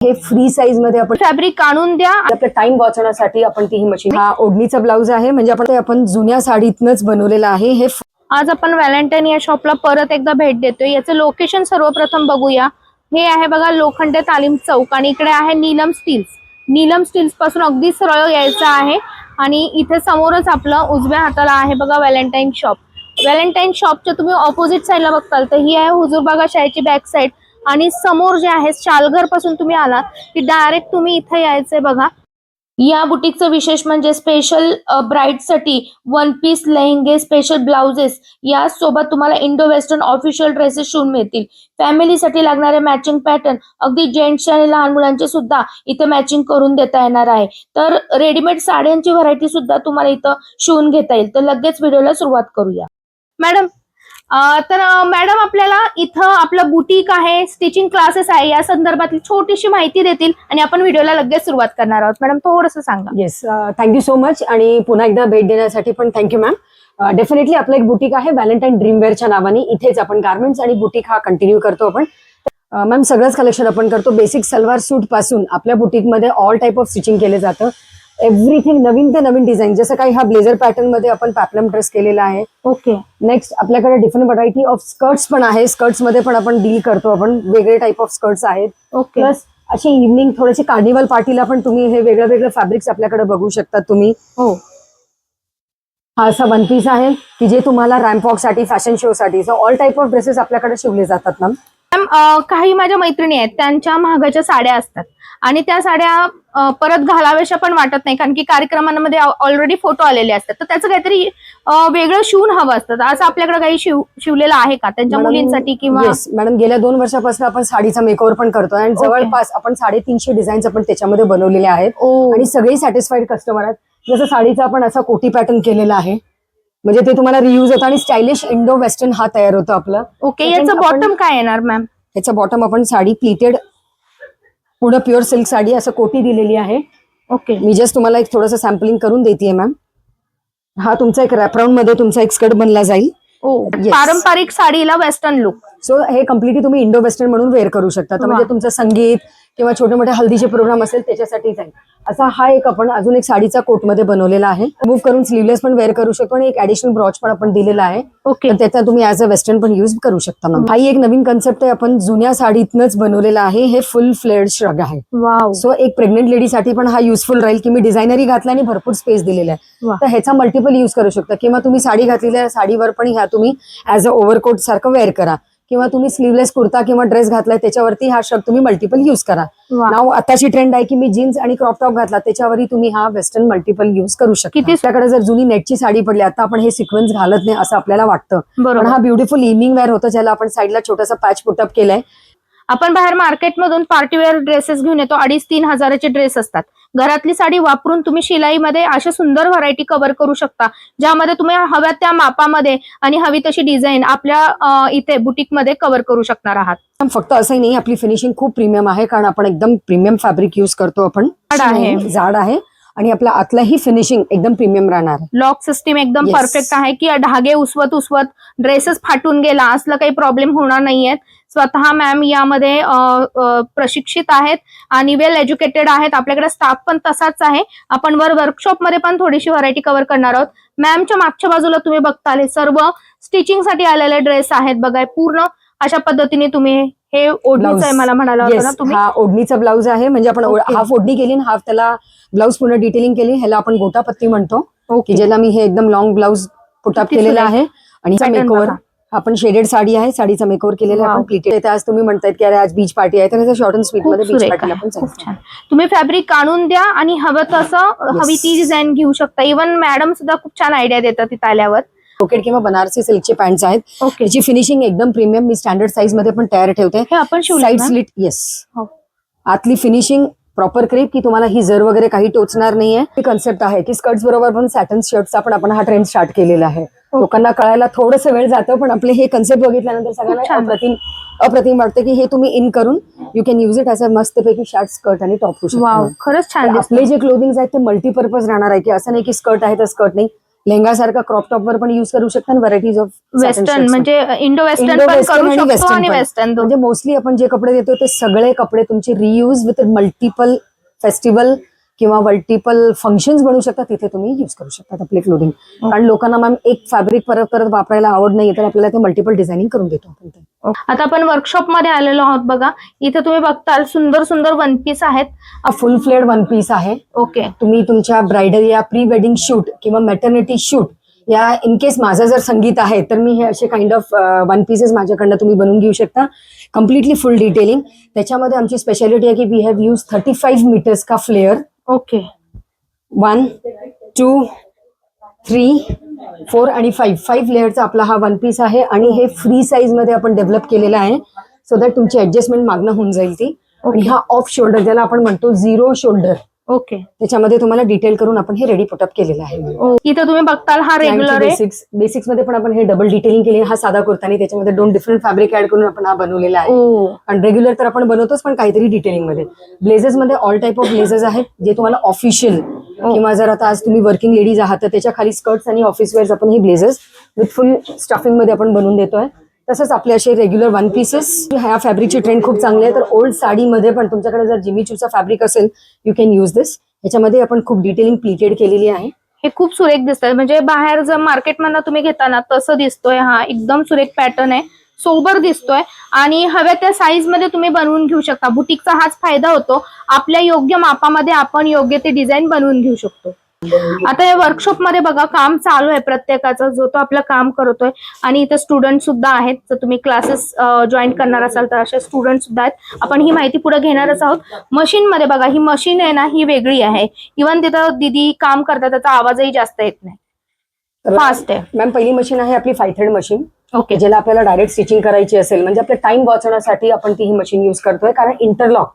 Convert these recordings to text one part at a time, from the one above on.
हे फ्री साईजमध्ये आपण फॅब्रिक काढून द्या. आपला टाइम वाचवण्यासाठी आपण ती ही मशीन हा ओढणीचा ब्लाऊज आहे. म्हणजे आपण ते आपण जुन्या साडीतनच बनवलेलं आहे. हे आज आपण व्हॅलेंटाईन या शॉपला परत एकदा भेट देतोय. याचं लोकेशन सर्वप्रथम बघूया. हे आहे बघा लोखंडे तालीम चौक आणि इकडे आहे नीलम स्टील्स. नीलम स्टील्सपासून अगदी सरळ यायचं आहे. आणि इथे समोरच आपलं उजव्या हाताला आहे बघा व्हॅलेंटाईन शॉप व्हॅलेंटाईन शॉपच्या तुम्ही ऑपोजिट साईडला बघताल तर ही आहे हुजूरबागा शाळेची बॅक साईड आणि समोर जे आहे शालघरपासून तुम्ही आलात की डायरेक्ट तुम्ही इथे यायचंय बघा. या बुटीकचं विशेष म्हणजे स्पेशल ब्राईडसाठी वन पीस लेहंगे स्पेशल ब्लाउजेस या सोबत तुम्हाला इंडो वेस्टर्न ऑफिशियल ड्रेसेस शिवून मिळतील. फॅमिलीसाठी लागणारे मॅचिंग पॅटर्न अगदी जेंट्सचे आणि लहान मुलांचे सुद्धा इथे मॅचिंग करून देता येणार आहे. तर रेडीमेड साड्यांची व्हरायटी सुद्धा तुम्हाला इथं शिवून घेता येईल. तर लगेच व्हिडिओला सुरुवात करूया. मॅडम तर मॅडम आपल्याला इथं आपलं बुटीक आहे स्टिचिंग क्लासेस आहे या संदर्भातली छोटीशी माहिती देतील आणि आपण व्हिडिओला लगेच सुरुवात करणार आहोत. मॅडम थोडंसं सांगा. येस थँक्यू सो मच आणि पुन्हा एकदा भेट देण्यासाठी पण थँक्यू मॅम डेफिनेटली आपलं एक बुटीक आहे व्हॅलेंटाईन ड्रीमवेअरच्या नावाने. इथेच आपण गार्मेंट्स आणि बुटीक हा कंटिन्यू करतो आपण. मॅम सगळंच कलेक्शन आपण करतो. बेसिक सलवार सूटपासून आपल्या बुटीकमध्ये ऑल टाईप ऑफ स्टिचिंग केलं जातं. एव्हरीथिंग नवीन ते नवीन डिझाईन जसं काही हा ब्लेझर पॅटर्नमध्ये आपण पॅपलम ड्रेस केलेला आहे. ओके नेक्स्ट आपल्याकडे डिफरंट व्हरायटी ऑफ स्कर्ट्स पण आहे. स्कर्ट्समध्ये पण आपण डील करतो. आपण वेगळे टाईप ऑफ स्कर्ट्स आहेत. ओके प्लस अशी इव्हनिंग थोडेसे कार्निवल पार्टीला पण तुम्ही हे वेगळं वेगळं फॅब्रिक्स आपल्याकडे बघू शकता तुम्ही. हो. हा असा वन पीस आहे की जे तुम्हाला रॅम्पॉकसाठी फॅशन शो साठी. So all type of dresses आपल्याकडे शिवले जातात मॅम काही माझ्या मैत्रिणी आहेत. त्यांच्या महागाच्या साड्या असतात. आणि त्या साड्या परत घालाव्याशा पण वाटत नाही कारण की कार्यक्रमांमध्ये ऑलरेडी फोटो आलेले असतात. तर त्याचं काहीतरी वेगळं शिवून हवं असतं. असं आपल्याकडे काही शिव शिवलेलं आहे का? त्यांच्या मुलींसाठी किंवा मॅडम गेल्या दोन वर्षापासून आपण साडीचा मेकओव्हर पण करतोय आणि. जवळपास आपण साडेतीनशे डिझाईन्स आपण त्याच्यामध्ये बनवलेले आहेत. आणि सगळी सॅटिस्फाईड कस्टमर आहेत. जसं साडीचा आपण असा कोटी पॅटर्न केलेला आहे. म्हणजे ते तुम्हाला रियूज होतं आणि स्टायलिश इंडो वेस्टर्न हा तयार होतो आपलं. ओके याचं बॉटम काय येणार मॅम ह्याचा बॉटम आपण साडी प्लीटेड पुढं प्युअर सिल्क साडी असं कोटी दिलेली आहे. ओके. मी जस्ट तुम्हाला एक थोडंसं सॅम्पलिंग करून देते मॅम हा तुमचा एक रॅपराऊंडमध्ये तुमचा एक स्कर्ट बनला जाईल. ओ Yes. पारंपरिक साडीला वेस्टर्न लुक सो हे कम्प्लिटली तुम्ही इंडो वेस्टर्न म्हणून वेअर करू शकता. तर म्हणजे. तुमचं संगीत किंवा छोटे मोठे हल्दीचे प्रोग्राम असेल त्याच्यासाठीच आहे असा हा एक आपण अजून एक साडीचा कोटमध्ये बनवलेला आहे. मूव्ह करून स्लीवलेस पण वेअर करू शकतो आणि एक ऍडिशनल ब्रॉच पण आपण दिलेला आहे. ओके त्याचा तुम्ही ऍज अ वेस्टर्न पण युज करू शकता मॅम हाही एक नवीन कन्सेप्ट आहे. आपण जुन्या साडीतनच बनवलेला आहे. हे फुल फ्लेड श्रग आहे. सो एक प्रेग्नेंट लेडीसाठी पण हा युजफुल राहील की मी डिझायनरी घातला आणि भरपूर स्पेस दिलेला आहे. तर ह्याचा मल्टिपल युज करू शकता. किंवा तुम्ही साडी घातलेल्या साडीवर पण ह्या तुम्ही ऍज अ ओव्हरकोट सारखं वेअर करा. किंवा तुम्ही स्लीवलेस कुर्ता किंवा ड्रेस घातलाय त्याच्यावरती हा शर्ट तुम्ही मल्टिपल युज करा. नाव आताची ट्रेंड आहे की मी जीन्स आणि क्रॉप टॉप घातला त्याच्यावरही तुम्ही हा वेस्टर्न मल्टिपल युज करू शकता. किती- आपल्याकडे जर जुनी नेटची साडी पडली आता आपण हे सिक्वेन्स घालत नाही असं आपल्याला वाटतं. पण हा ब्युटिफुल इव्हनिंग वेअर होतं ज्याला आपण साईडला छोटासा पॅच पुटअप केलाय. आपण बाहेर मार्केटमधून पार्टीवेअर ड्रेसेस घेऊन येतो. अडीच तीन हजाराचे ड्रेस असतात. घरातली साडी वापरून तुम्ही शिलाईमध्ये अशा सुंदर व्हरायटी कव्हर करू शकता. ज्यामध्ये तुम्ही हव्या त्या मापामध्ये आणि हवी तशी डिझाईन आपल्या इथे बुटीकमध्ये कव्हर करू शकणार आहात. फक्त असंही नाही आपली फिनिशिंग खूप प्रीमियम आहे कारण आपण एकदम प्रीमियम फॅब्रिक युज करतो आपण. जाड आहे. आणि आपल्या आतलाही फिनिशिंग एकदम प्रीमियम राहणार लॉक सिस्टीम एकदम Yes. परफेक्ट आहे की धागे उसवत उसवत ड्रेसेस फाटून गेला असलं काही प्रॉब्लेम होणार नाहीयेत. स्वतः मॅम यामध्ये प्रशिक्षित आहेत आणि वेल एज्युकेटेड आहेत. आपल्याकडे स्टाफ पण तसाच आहे. आपण वर वर्कशॉपमध्ये पण थोडीशी व्हरायटी कव्हर करणार आहोत. मॅमच्या मागच्या बाजूला तुम्ही बघताल हे सर्व स्टिचिंगसाठी आलेले ड्रेस आहेत बघा. पूर्ण अशा पद्धतीने तुम्ही हे ओढणीचं आहे. मला म्हणाला होता ना Yes, तुम्ही? हा ओढणीचा ब्लाऊज आहे. म्हणजे आपण Okay. हाफ ओढणी केली आणि हाफ त्याला ब्लाऊज पूर्ण डिटेलिंग केली. ह्याला आपण गोटापत्ती म्हणतो. की ओके ज्याला मी हे एकदम लॉंग ब्लाऊज पुटअप केलेला. आहे. आणि मेकओव्हर. आपण शेडेड साडी आहे साडीचा मेकओव्हर केलेला आहे. आपण प्लीटेड आज तुम्ही म्हणतायत की अरे आज बीच पार्टी आहे. तर ह्याचा शॉर्ट अँड स्वीट खूप मध्ये बीच सुरेख पार्टीला आहे. पण खूप चालतं. छान. तुम्ही फॅब्रिक काढून द्या आणि हवं तसं हवी ती डिझाईन घेऊ शकता. इव्हन मॅडम सुद्धा खूप छान आयडिया देतात तिथं आल्यावर. ब्रोकेड किंवा बनारसी सिल्कचे पॅन्ट्स आहेत. ओके त्याची फिनिशिंग एकदम प्रीमियम मी स्टँडर्ड साईजमध्ये पण तयार ठेवते. हे आपण शिवलं साईड ना? स्लिट येस हो. आतली फिनिशिंग प्रॉपर क्रेप की तुम्हाला ही जर वगैरे काही टोचणार नाहीये. कन्सेप्ट आहे की स्कर्ट्स बरोबर पण सॅटन शर्टचा पण आपण हा ट्रेंड स्टार्ट केलेला आहे. लोकांना कळायला थोडस वेळ जातं पण आपले हे कन्सेप्ट बघितल्यानंतर सगळ्यांना. अप्रतिम अप्रतिम वाटतं की हे तुम्ही इन करून you can use it as a मस्तपैकी शर्ट स्कर्ट आणि टॉप खरंच छान आपले जे क्लोदिंग आहेत ते मल्टीपर्पज राहणार आहे की असं नाही की स्कर्ट आहे तर स्कर्ट नाही. लेहंगा सारखा क्रॉप टॉप वर पण युज करू शकता आणि व्हरायटीज ऑफ वेस्टर्न म्हणजे इंडो वेस्टर्न पण Indo-western करू शकतो आणि. वेस्टर्न म्हणजे मोस्टली आपण जे कपडे देतो ते सगळे कपडे तुमचे रियूज विथ मल्टिपल फेस्टिवल किंवा मल्टिपल फंक्शन्स बनवू शकता तिथे तुम्ही युज करू शकता आपले क्लोदिंग कारण लोकांना मॅम एक फॅब्रिक परत परत वापरायला आवड नाही तर आपल्याला ते मल्टिपल डिझायनिंग करून देतो आपण ते. आता आपण वर्कशॉपमध्ये आलेलो आहोत बघा. इथे तुम्ही बघताल सुंदर सुंदर वन पीस आहेत. हा फुल फ्लेड वन पीस आहे. ओके. तुम्ही तुमच्या ब्रायडल या प्री वेडिंग शूट किंवा मॅटर्निटी शूट या इन केस माझं जर संगीत आहे तर मी हे असे काइंड ऑफ वन पीसेस माझ्याकडनं तुम्ही बनवून घेऊ शकता. कम्प्लिटली फुल डिटेलिंग त्याच्यामध्ये आमची स्पेशालिटी आहे की we have use thirty five metres का flare okay. One two three four आणि फाईव्ह फाईव्ह लेअरचा आपला हा वन पीस आहे आणि हे फ्री साईजमध्ये आपण डेव्हलप केलेला आहे सो दॅट तुमची ऍडजस्टमेंट मागणं होऊन जाईल ती. आणि हा ऑफ शोल्डर ज्याला आपण म्हणतो झिरो शोल्डर ओके. त्याच्यामध्ये तुम्हाला डिटेल करून आपण हे रेडी पुटअप केलेलं आहे. इथे तुम्ही बघताल हा रेग्युलर बेसिक्स बेसिक्समध्ये पण आपण हे डबल डिटेलिंग केली हा साधा कुर्ता आणि त्याच्यामध्ये दोन डिफरंट फॅब्रिक ऍड करून आपण हा बनवलेला आहे. आणि रेग्युलर तर आपण बनवतोच पण काहीतरी डिटेलिंगमध्ये. ब्लेझर्समध्ये ऑल टाईप ऑफ ब्लेझर्स आहेत जे तुम्हाला ऑफिशियल किंवा जर आता आज तुम्ही वर्किंग लेडीज आहात तर त्याच्याखाली स्कर्ट्स आणि ऑफिस वेअर्स आपण हे ब्लेझर्स विथ फुल स्टफिंगमध्ये आपण बनवून देतोय. तसंच आपले असे रेग्युलर वन पीसेस ह्या फॅब्रिकची ट्रेंड खूप चांगली आहे. तर ओल्ड साडीमध्ये पण तुमच्याकडे जर जिमीचूचा फॅब्रिक असेल यू कॅन यूज दिस ह्याच्यामध्ये आपण खूप डिटेलिंग प्लिटेड केलेली आहे. हे खूप सुरेख दिसतात म्हणजे बाहेर जर मार्केटमधनं तुम्ही घेताना तसं दिसतोय हा. एकदम सुरेख पॅटर्न आहे. सोबर दिसतोय. आणि हव्या त्या साईजमध्ये तुम्ही बनवून घेऊ शकता. बुटीकचा हाच फायदा होतो. आपल्या योग्य मापामध्ये आपण योग्य ते डिझाईन बनवून घेऊ शकतो. आता या वर्कशॉपमध्ये बघा काम चालू आहे प्रत्येकाचं जो तो आपलं काम करतोय. आणि इथे स्टुडंट सुद्धा आहेत. जर तुम्ही क्लासेस जॉईन करणार असाल तर असे स्टुडंट सुद्धा आहेत. आपण ही माहिती पुढे घेणारच आहोत. मशीन मध्ये बघा ही मशीन आहे ना ही वेगळी आहे. इव्हन तिथं दिदी काम करतात त्याचा आवाजही जास्त येत नाही. फास्ट आहे. मॅम पहिली मशीन आहे आपली फायथेड मशीन ओके ज्याला आपल्याला डायरेक्ट स्टिचिंग करायची असेल. म्हणजे आपल्या टाइम वाचवण्यासाठी आपण ती ही मशीन युज करतोय. कारण इंटरलॉक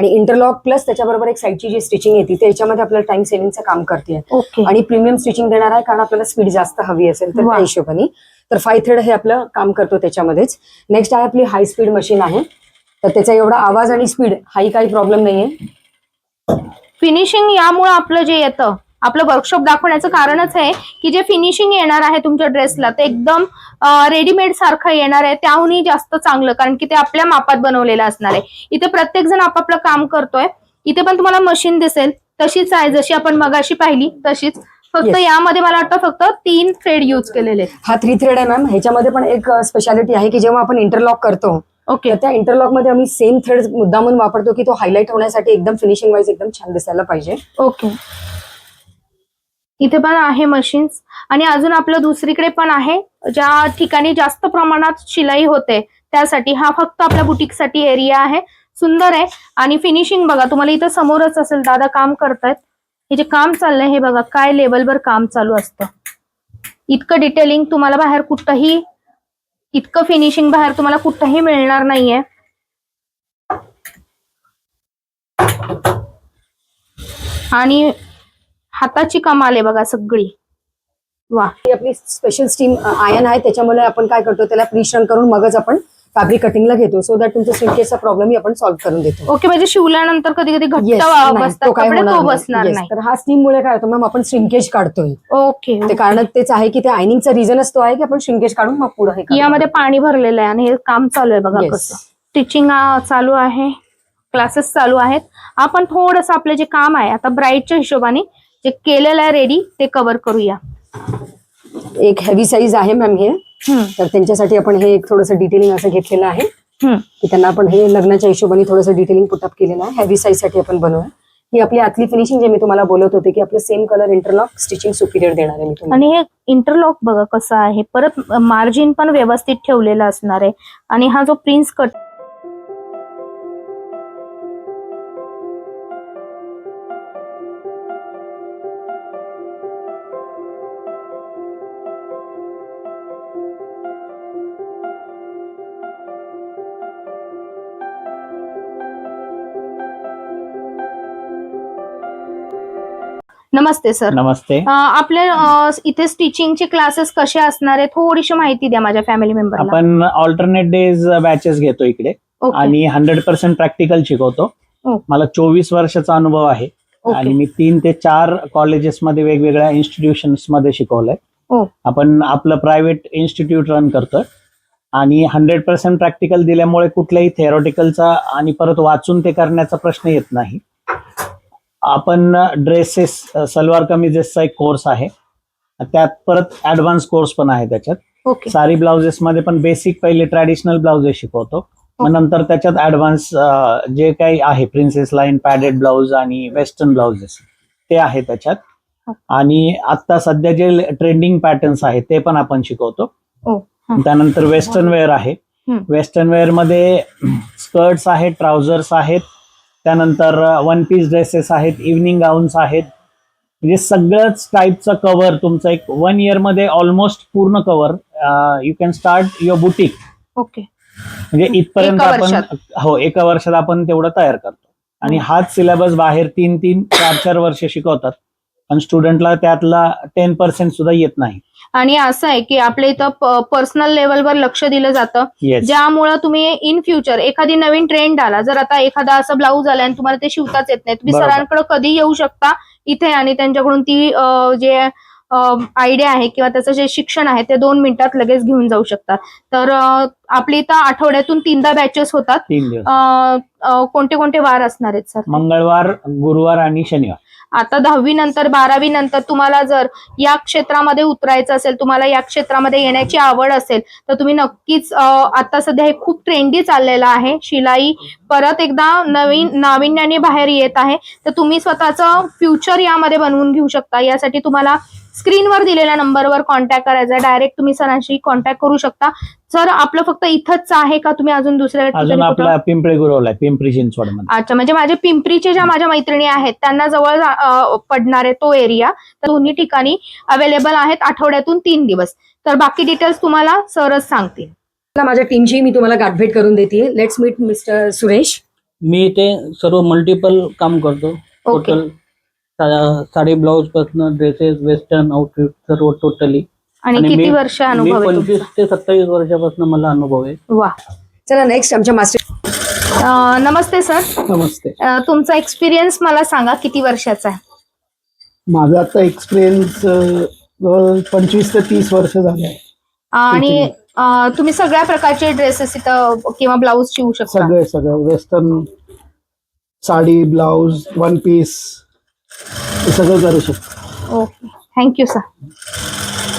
आणि इंटरलॉक प्लस त्याच्याबरोबर एक साईडची जी स्टिचिंग येते त्याच्यामध्ये आपल्याला टाइम सेव्हिंगचं काम करते. ओके आणि प्रीमियम स्टिचिंग देणार आहे कारण आपल्याला स्पीड जास्त हवी असेल तर. त्या हिशोबाने. तर फाय थ्रेड हे आपलं काम करतो त्याच्यामध्येच. नेक्स्ट आहे आपली हाय स्पीड मशीन आहे. तर त्याचा एवढा आवाज आणि स्पीड हाही काही प्रॉब्लेम नाहीये. फिनिशिंग यामुळे आपलं जे येतं आपलं वर्कशॉप दाखवण्याचं कारणच आहे की जे फिनिशिंग येणार आहे तुमच्या ड्रेसला ते एकदम रेडीमेड सारखं येणार आहे. त्याहूनही जास्त चांगलं कारण की ते आपल्या मापात बनवलेलं असणार आहे. इथे प्रत्येक जण आपापलं काम करतोय. इथे पण तुम्हाला मशीन दिसेल. तशीच आहे जशी आपण मगाशी पाहिली तशीच. फक्त. यामध्ये मला वाटतं फक्त तीन थ्रेड यूज केलेले हा थ्री थ्रेड आहे मॅम ह्याच्यामध्ये पण एक स्पेशालिटी आहे की जेव्हा आपण इंटरलॉक करतो ओके त्या इंटरलॉकमध्ये आम्ही सेम थ्रेड मुद्दामून वापरतो की तो हायलाईट होण्यासाठी एकदम फिनिशिंग वाईज एकदम छान दिसायला पाहिजे. ओके इथे पण आहे मशीन्स आणि अजून आपलं दुसरीकडे पण आहे ज्या ठिकाणी जास्त प्रमाणात शिलाई होते त्यासाठी हा फक्त आपल्या बुटीकसाठी एरिया आहे. सुंदर आहे. आणि फिनिशिंग बघा तुम्हाला इथं समोरच असेल दादा काम करतायत. हे जे काम चाललंय हे बघा काय लेवलवर काम चालू असतं. इतकं डिटेलिंग तुम्हाला बाहेर कुठंही इतकं फिनिशिंग बाहेर तुम्हाला कुठंही मिळणार नाहीये. आणि हाताची कमाल आहे बघा सगळी. वा. ही आपली स्पेशल स्टीम आयन आहे. त्याच्यामुळे आपण काय करतो त्याला प्रिश्रम करून मगच आपण फॅब्रिक कटिंगला घेतो. सो दॅट तुमच्या सिंकेसचा प्रॉब्लेम आपण सॉल्व्ह करून देतो. ओके म्हणजे शिवल्यानंतर कधी कधी. बसणार तर हा स्टीम मुळे काय होतं मॅम आपण श्रिंकेज काढतोय. ओके ते कारण तेच आहे की ते आयनिंगचा रिझनच तो आहे की आपण श्रिंकेज काढून मग पुढे. यामध्ये पाणी भरलेलं आहे आणि हे काम चालू आहे बघा. कसं. स्टिचिंग चालू आहे. क्लासेस चालू आहेत. आपण थोडस आपलं जे काम आहे आता ब्राईटच्या हिशोबाने जे केलेलं आहे रेडी ते कव्हर करूया. एक हेवी साईज आहे मॅम हे. तर त्यांच्यासाठी आपण हे एक थोडंसं डिटेलिंग असं घेतलेलं आहे. की त्यांना आपण हे लग्नाच्या हिशोबाने थोडंसं डिटेलिंग पुटअप केलेलं आहे. हेवी साईजसाठी आपण बनवूया. ही आपली आतली फिनिशिंग जे मी तुम्हाला बोलत होते की आपलं same colour interlock stitching superior देणार आहे मी आणि हे इंटरलॉक बघा कसं आहे. परत मार्जिन पण व्यवस्थित ठेवलेलं असणार आहे. आणि हा जो प्रिन्स कट नमस्ते सर नमस्ते. अ, आपले अ, इथे स्टिचिंगचे क्लासेस कसे असणार आहे थोडीशी माहिती द्या माझ्या फॅमिली मेंबरला आपण ऑल्टरनेट डेज बॅचेस घेतो इकडे. ओके आणि हंड्रेड पर्सेंट प्रॅक्टिकल शिकवतो. हो. मला चोवीस वर्षाचा अनुभव आहे. ओके आणि मी तीन ते चार कॉलेजेसमध्ये वेगवेगळ्या इन्स्टिट्यूशन्समध्ये शिकवलंय. हो. आपण आपलं प्रायव्हेट इन्स्टिट्यूट रन करतोय. आणि हंड्रेड पर्सेंट प्रॅक्टिकल दिल्यामुळे कुठल्याही थेरोटिकलचा आणि परत वाचून ते करण्याचा प्रश्न येत नाही. आपण ड्रेसेस सलवार कमिजेसचा एक कोर्स आहे. त्यात परत ऍडव्हान्स कोर्स पण आहे त्याच्यात. सारी ब्लाउजेस मध्ये पण बेसिक पहिले ट्रॅडिशनल ब्लाउजेस शिकवतो. मग नंतर त्याच्यात ऍडव्हान्स जे काही आहे प्रिन्सेस लाईन पॅडेड ब्लाउज आणि वेस्टर्न ब्लाउजेस ते आहे त्याच्यात. आणि आता सध्या जे ट्रेंडिंग पॅटर्न्स आहेत ते पण आपण शिकवतो. त्यानंतर वेस्टर्न वेअर आहे. वेस्टर्न वेअरमध्ये स्कर्ट्स आहेत ट्राउझर्स आहेत त्यानंतर वन पीस ड्रेसेस आहेत इव्हनिंग गाऊन्स आहेत. म्हणजे सगळंच टाईपचं कव्हर तुमचं एक वन इयरमध्ये ऑलमोस्ट पूर्ण cover you can start your boutique okay. म्हणजे इथपर्यंत आपण. हो एका वर्षात आपण तेवढं तयार करतो. आणि हाच सिलेबस बाहेर तीन तीन चार चार वर्ष शिकवतात. पण स्टुडंटला त्यातला टेन पर्सेंट सुद्धा येत नाही. आणि असं आहे की आपल्या इथं पर्सनल लेवलवर लक्ष दिलं जातं. येस ज्यामुळं तुम्ही इन फ्युचर एखादी नवीन ट्रेंड आला जर आता एखादा असं ब्लाऊज आला आणि तुम्हाला ते शिवताच येत नाही तुम्ही बरोबर. सरांकडे कधी येऊ शकता इथे आणि त्यांच्याकडून ती अं, जे आयडिया आहे किंवा त्याचं जे शिक्षण आहे ते दोन मिनिटात लगेच घेऊन जाऊ शकता. तर अं, आपल्या इथं आठवड्यातून तीनदा बॅचेस होतात. तीन दिवस. अं, अं, कोणते कोणते वार असणार आहेत सर? मंगळवार गुरुवार आणि शनिवार. आता दहावी नंतर बारावी नंतर तुम्हाला जर या क्षेत्रामध्ये उतरायचं असेल तुम्हाला या क्षेत्रामध्ये येण्याची आवड असेल तर तुम्ही नक्कीच आता सध्या हे खूप ट्रेंडी चाललेलं आहे. शिलाई परत एकदा नवीन नाविन्याने बाहेर येत आहे. तर तुम्ही स्वतःचं फ्युचर यामध्ये बनवून घेऊ शकता. यासाठी तुम्हाला स्क्रीनवर दिलेल्या नंबरवर कॉन्टॅक्ट करायचा डायरेक्ट तुम्ही सरांशी कॉन्टॅक्ट करू शकता. सर आपलं फक्त इथंच आहे का? तुम्ही अजून दुसऱ्या अजून ठिकाणी कुठं? आपला पिंपळे गुरवलाय पिंपरी चिंचवडमध्ये अच्छा म्हणजे माझे पिंपरीचे ज्या माझ्या मैत्रिणी आहेत त्यांना जवळ अं, पडणार आहे तो एरिया तर दोन्ही ठिकाणी अवेलेबल आहेत आठवड्यातून तीन दिवस. तर बाकी डिटेल्स तुम्हाला सरच सांगतील. मला माझ्या टीमची मी तुम्हाला गाठभेट करून देते. लेट्स मीट मिस्टर सुरेश मी ते सर्व मल्टिपल काम करतो. ओके टोटल साडी ब्लाउजपासून ड्रेसेस वेस्टर्न आउटफिट सर्व टोटली आणि किती मी- वर्ष मी अनुभव आहे पंचवीस? ते सत्तावीस वर्षापासून मला अनुभव आहे. वा. चला नेक्स्ट आमच्या मास्टर अं, नमस्ते सर नमस्ते. अं, तुमचा एक्सपिरियन्स मला सांगा किती वर्षाचा आहे? माझा आता एक्सपिरियन्स पंचवीस ते तीस वर्ष झाले आहे. आणि अं, तुम्ही सगळ्या प्रकारचे ड्रेसेस इथं किंवा ब्लाऊज शिवू शकता? सगळे सगळे. Western sari blouse one piece हे सगळं करू शकतो. ओके थँक्यू सर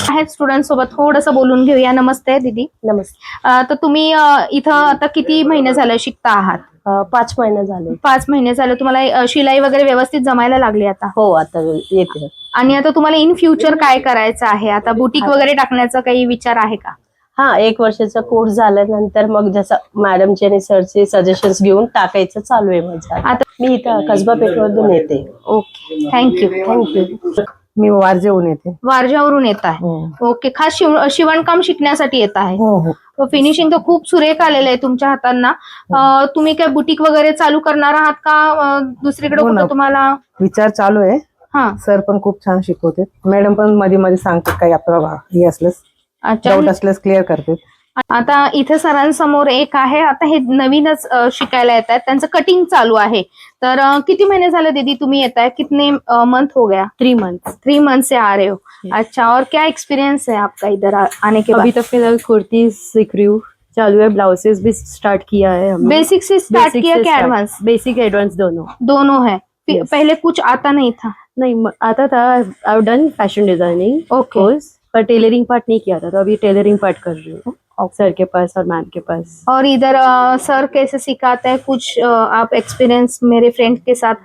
आहेत स्टुडंट सोबत. थोडंसं बोलून घेऊया. नमस्ते दीदी. नमस्ते. अं, तर तुम्ही अं, इथं आता किती महिने झाले शिकता आहात? अ, पाच महिने झाले. पाच महिने झाले. तुम्हाला अं, शिलाई वगैरे व्यवस्थित जमायला लागली आता? हो आता येते. आणि आता तुम्हाला इन फ्युचर काय करायचं आहे? आता बुटीक वगैरे टाकण्याचा काही विचार आहे का? हा एक वर्षाचा कोर्स झाल्यानंतर मग जसं मॅडमचे आणि सरचे सजेशन्स घेऊन टाकायचं चालू आहे माझं. आता मी इथं कसबा पेठमधून येते. Okay thank you thank you मी वारजेहून येते. वारजावरून येत आहे. हो. ओके खास शिव शिवणकाम शिकण्यासाठी येत आहे. हो हो. फिनिशिंग तर खूप सुरेख आलेलं आहे तुमच्या हातांना. अं, तुम्ही काय बुटीक वगैरे चालू करणार आहात का? अं, दुसरीकडे हो ना. कुठं तुम्हाला? विचार चालू आहे. हा. सर पण खूप छान शिकवते. मॅडम पण मध्ये मध्ये सांगतात काही आपलं हे असल्यास अच्छा. डाऊट असल्यास क्लिअर करते. आता इथे सरांसमोर एक आहे. आता हे नवीनच शिकायला येत आहेत. त्यांचं कटिंग चालू आहे. तर किती महिने झाले दीदी तुम्ही येत आहे कितने मंथ हो गया? थ्री मंथ्स थ्री मंथ से आ रहे हो. अच्छा और क्या एक्सपीरियंस है आपका इधर आने के अभी तक फिलहाल कुर्ती सीख रही हूँ। चालू है ब्लाउजेस भी स्टार्ट किया है हमने। बेसिक से स्टार्ट किया क्या एडवांस बेसिक एडवांस दोनों। दोनों है। Yes. पहले कुछ आता नहीं था? नहीं आता था I done fashion designing okay course per tailoring part नहीं किया था तो अभी टेलरिंग पार्ट कर रही हूँ सर के पास और मैम के पास। और इधर सर कैसे सिखाते हैं? कुछ अ, आप एक्सपीरियंस मेरे फ्रेंड के साथ?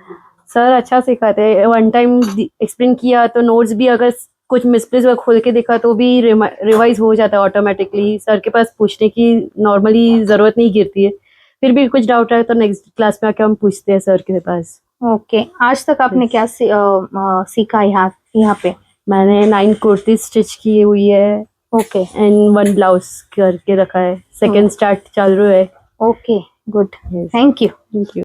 सर अच्छा सिखाते हैं। वन टाइम एक्सप्लेन किया तो नोट्स भी अगर कुछ मिसप्लेस वगैरह खोल के देखा तो भी रिवाइज हो जाता है ऑटोमेटिकली सर के पास पूछने की नॉर्मली ज़रूरत नहीं गिरती है। फिर भी कुछ डाउट आए तो नेक्स्ट क्लास में आके हम पूछते हैं सर के पास। ओके आज तक आपने क्या सी, सीखा यहाँ यहाँ पे? मैंने नाइन कुर्ती स्टिच की हुई है। ओके एंड वन ब्लाउज करके रखा है। सेकंड स्टार्ट चालू है। Okay good. Thank you thank you